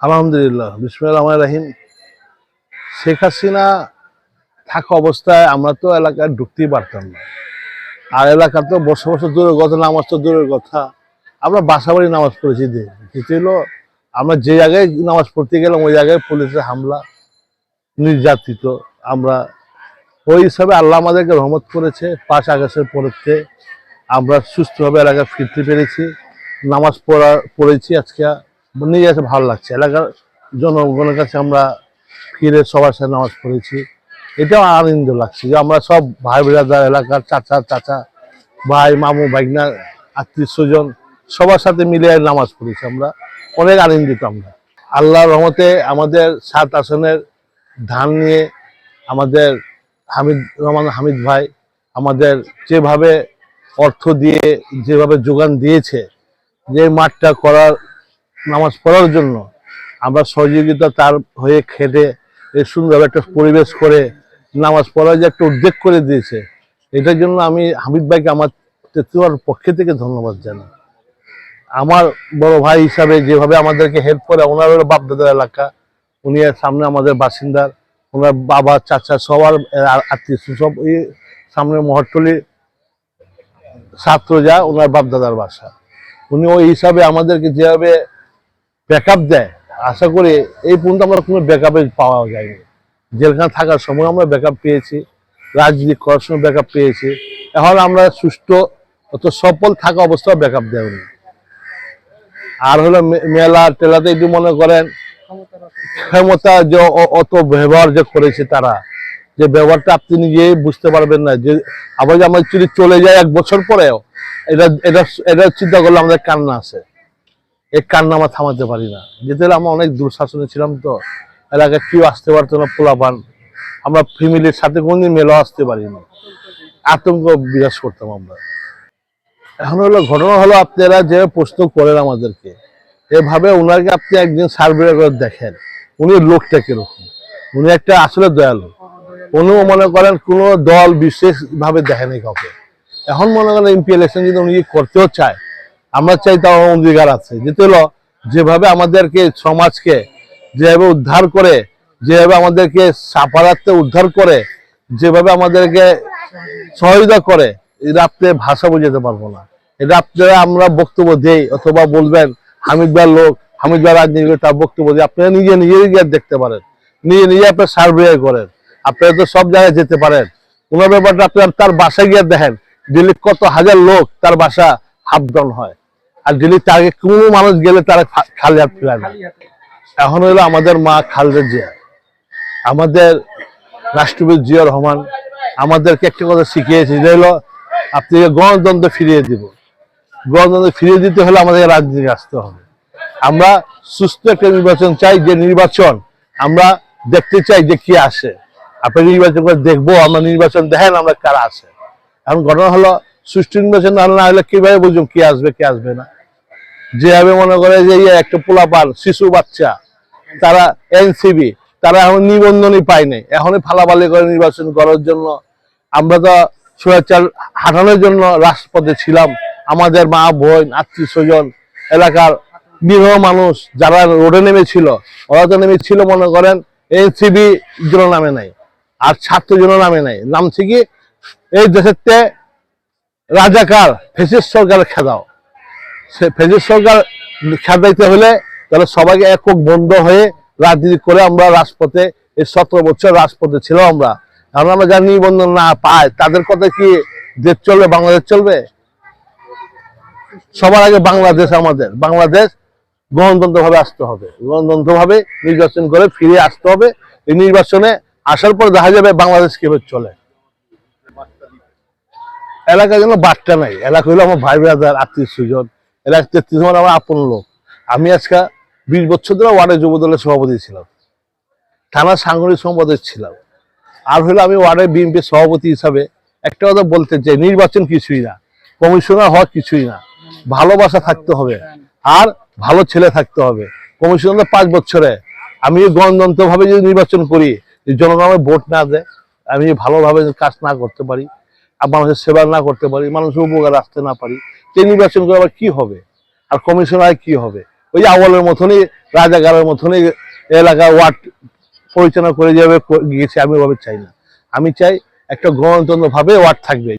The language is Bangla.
আলহামদুলিল্লাহ বিসমুল্লাহ রহমান রাহিম। শেখ হাসিনা থাকা অবস্থায় আমরা তো এলাকায় ঢুকতেই পারতাম না। আর এলাকা তো বসে বসে দূরের কথা, নামাজ তো দূরের কথা। আমরা বাসা বাড়ি নামাজ পড়েছি দিয়ে দ্বিতীয় আমরা যে জায়গায় নামাজ পড়তে গেলাম, ওই জায়গায় পুলিশের হামলা নির্যাতিত। আমরা ওই হিসাবে আল্লাহ আমাদেরকে রহমত করেছে, পাঁচ আগস্টের পরেতে আমরা সুস্থভাবে এলাকায় ফিরতে পেরেছি। নামাজ পড়া, পড়েছি আজকে। নিজে কাছে ভালো লাগছে। এলাকার জনগণের কাছে আমরা ফিরে সবার সাথে নামাজ পড়েছি। এটাও আনন্দ লাগছে যে আমরা সব ভাই বিরাদার, এলাকার চাচা চাচা, ভাই, মামু, ভাইগনা, আত্মীয় স্বজন সবার সাথে মিলে নামাজ পড়েছি আমরা। অনেক আনন্দিত আমরা। আল্লাহ রহমতে আমাদের সাত আসনের ধান নিয়ে আমাদের হামিদ, রহমান হামিদ ভাই আমাদের যেভাবে অর্থ দিয়ে, যেভাবে যোগান দিয়েছে, যে মাঠটা করার নামাজ পড়ার জন্য আমরা সহযোগিতা তার হয়ে খেটে এই সুন্দর একটা পরিবেশ করে নামাজ পড়ার যে একটা উদ্যোগ করে দিয়েছে, এটার জন্য আমি হামিদ ভাইকে আমার তেতুয়ার পক্ষে থেকে ধন্যবাদ জানাই। আমার বড় ভাই হিসাবে যেভাবে আমাদেরকে হেল্প করে, ওনার হলো বাপদাদার এলাকা, উনি সামনে আমাদের বাসিন্দার, ওনার বাবা, চাচা সবার আত্মীয় সব এই সামনে মহট্টলি ছাত্র যা, ওনার বাপদাদার বাসা। উনি ওই হিসাবে আমাদেরকে যেভাবে ব্যাকআপ দেয়। আশা করি এই পর্যন্ত আমরা কোনো ব্যাকআপে পাওয়া যায়নি। জেলখানে থাকার সময় আমরা ব্যাকআপ পেয়েছি রাজনীতি করার সময় ব্যাকআপ পেয়েছি। এখন আমরা সুষ্ঠু, অত সফল থাকা অবস্থায় ব্যাকআপ দেয় উনি আর হলো মেলা টেলাতে একটু মনে করেন, ক্ষমতা যে অত ব্যবহার যে করেছে তারা, যে ব্যবহারটা আপনি নিজেই বুঝতে পারবেন না, যে আবার যে আমার চলে যায় এক বছর পরেও, এটা এটা এটা চিন্তা করলে আমাদের কান্না আছে। এই কান্না আমরা থামাতে পারি না। যেতে আমরা অনেক দূরশাসনে ছিলাম তো। এলাকায় কেউ আসতে পারতো না, পোলাপান। আমরা ফ্যামিলির সাথে কোনদিন মেলাও আসতে পারিনি। আতঙ্ক বিরাজ করতাম আমরা। এখন হলো ঘটনা হলো আপনারা যে প্রশ্ন করেন আমাদেরকে, এভাবে ওনাকে আপনি একদিন সার্ভে করে দেখেন, উনি লোকটা কীরকম? উনি একটা আসলে দয়ালু। উনিও মনে করেন কোনো দল বিশেষভাবে দেখেনি কাউকে। এখন মনে করেন এমপি ইলেকশন যদি উনি করতেও চায় আমরা চাই তার অঙ্গীকার আছে। যেতে হলো, যেভাবে আমাদেরকে সমাজকে যেভাবে উদ্ধার করে, যেভাবে আমাদেরকে সাপারাতে উদ্ধার করে, যেভাবে আমাদেরকে সহায়তা করে এটা আপনি ভাষা বোঝাতে পারব না। এটা আপনারা আমরা বক্তব্য দেই অথবা বলবেন, হামিদ ভাইয়ের লোক, হামিদ ভাই রাজনীতি তার বক্তব্য দিয়ে আপনারা নিজে নিজেই গিয়ে দেখতে পারেন। নিজে নিজে আপনার সার্ভে করেন। আপনারা তো সব জায়গায় যেতে পারেন। কোনো ব্যাপারটা আপনার তার বাসায় গিয়ে দেখেন দিল্লি কত হাজার লোক তার বাসা হাফডাউন হয়। আর যদি তাকে কোনো মানুষ গেলে তারা খালি হাত ফিরায় না এখন হলো আমাদের মা খালেদা জিয়া। আমাদের রাষ্ট্রপতি জিয়া রহমান আমাদেরকে একটা কথা শিখিয়েছে যে হলো আপনি গণতন্ত্র ফিরিয়ে দিব গণতন্ত্র ফিরিয়ে দিতে হলে আমাদের রাজনীতি আসতে হবে। আমরা সুস্থ একটা নির্বাচন চাই যে নির্বাচন আমরা দেখতে চাই যে কি আসে। আপনি নির্বাচন করে দেখব আমরা নির্বাচন দেখেন আমরা কারা আসে এখন ঘটনা হলো সুষ্ঠু নির্বাচন না হলে- না হলে কীভাবে বুঝুন কি আসবে কি আসবে না। যেভাবে মনে করে যে এই একটা পোলাপান, শিশু বাচ্চা, তারা এনসিবি, তারা এখন নিবন্ধনই পায়নি এখনই ফালাফালি করে নির্বাচন করার জন্য আমরা তো সুরাচার হাঁটানোর জন্য রাজপথে ছিলাম। আমাদের মা, বোন, আত্মীয় স্বজন, এলাকার নিরহ মানুষ যারা রোডে নেমেছিল, ওরা তো নেমেছিল, মনে করেন, এনসিবি জন্য নামে নাই, আর ছাত্র জন্য নামে নাই। নামছে কি, এই দেশের রাজাকার ফেসিস সরকার খেদাও। সে ফেজির সরকার খেদাইতে হলে তাহলে সবাইকে একক বন্ধ হয়ে রাজনীতি করে আমরা রাজপথে, এই সতেরো বছর রাজপথে ছিল আমরা। কারণ আমরা যারা নিবন্ধন না পাই তাদের কথা কি দেশ চলবে, বাংলাদেশ চলবে? সবার আগে বাংলাদেশ আমাদের। বাংলাদেশ গণতন্ত্র ভাবে আসতে হবে। গণতন্ত্র ভাবে নির্বাচন করে ফিরে আসতে হবে। এই নির্বাচনে আসার পর দেখা যাবে বাংলাদেশ কীভাবে চলে। এলাকার জন্য বার্তা নাই। এলাকা হলো আমার ভাই ব্রাদার আত্মীয় স্বজন এলাকা তেত্রিশ জন আমার আপন লোক। আমি আজকে বিশ বছর ধরে ওয়ার্ডের যুব দলের সভাপতি ছিলাম। থানা সাংগঠনিক সম্পাদক ছিলাম। আর হলো আমি ওয়ার্ডের বিএনপি সভাপতি হিসাবে একটা কথা বলতে চাই, নির্বাচন কিছুই না, কমিশনার হওয়া কিছুই না। ভালোবাসা থাকতে হবে আর ভালো ছেলে থাকতে হবে। কমিশনার পাঁচ বছরে। আমি গণতন্ত্র ভাবে যদি নির্বাচন করি, যে জনগণ ভোট না দেয়, আমি ভালোভাবে কাজ না করতে পারি, আর মানুষের সেবা না করতে পারি, মানুষের উপকার আসতে না পারি সেই নির্বাচন করে আবার কি হবে? আর কমিশনার কি হবে? ওই যে আওয়ালের মতনই রাজাগারের মতনই এলাকা ওয়ার্ড পরিচালনা করে যাবে, গিয়েছে, আমি ওভাবে চাই না। আমি চাই একটা গণতন্ত্রভাবে ওয়ার্ড থাকবে।